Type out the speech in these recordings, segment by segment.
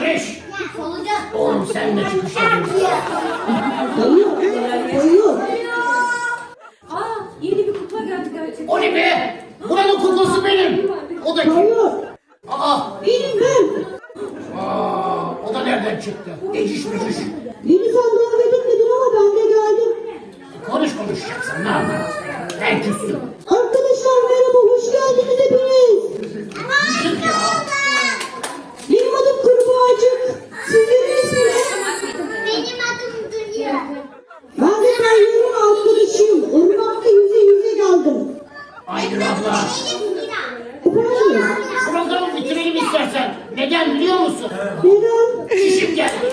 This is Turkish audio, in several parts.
Barış. Solucan. Oğlum sen de çıkış yapıyorsun. Kayıyor. Kayıyor. Aa yeni bir kupa geldi gerçekten. O ne be? Buranın kuklası benim. O da kim? Kayıyor. Aa, Benim ben. aa, o da nereden çıktı? Eciş bücüş. Beni sen davet etmedin ama ben de geldim. Konuş konuşacaksın. Ne yaparsın? Ben küstüm. Aydın abla. Programı bitirelim istersen. Neden biliyor musun? Neden? Çişim geldi.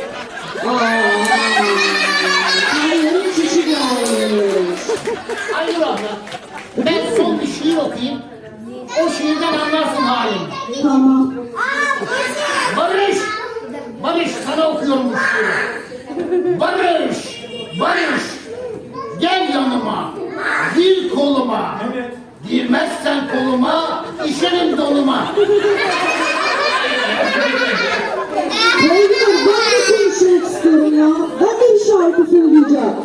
Tayyar'ın çişi gelmiş. Aydın abla. Ben son bir şiir okuyayım. O şiirden anlarsın halini. Tamam. Barış! Barış sana okuyorum bu şiiri. Barış! Barış! Gel yanıma, gir koluma. Girmezsen koluma, işerim donuma. Tayyar ben de konuşmak istiyorum ya. Ben de bir şarkı söyleyeceğim.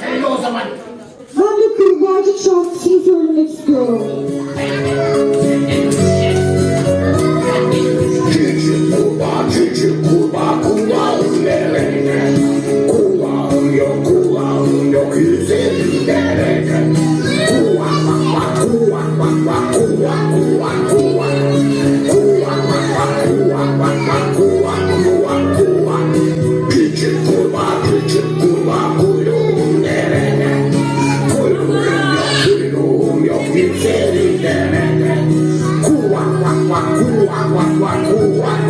Söyle o zaman. Ben de Kurbağacık şarkısını söylemek istiyorum. Küçük kurbağa, küçük kurbağa, วักวักวักคู่วัก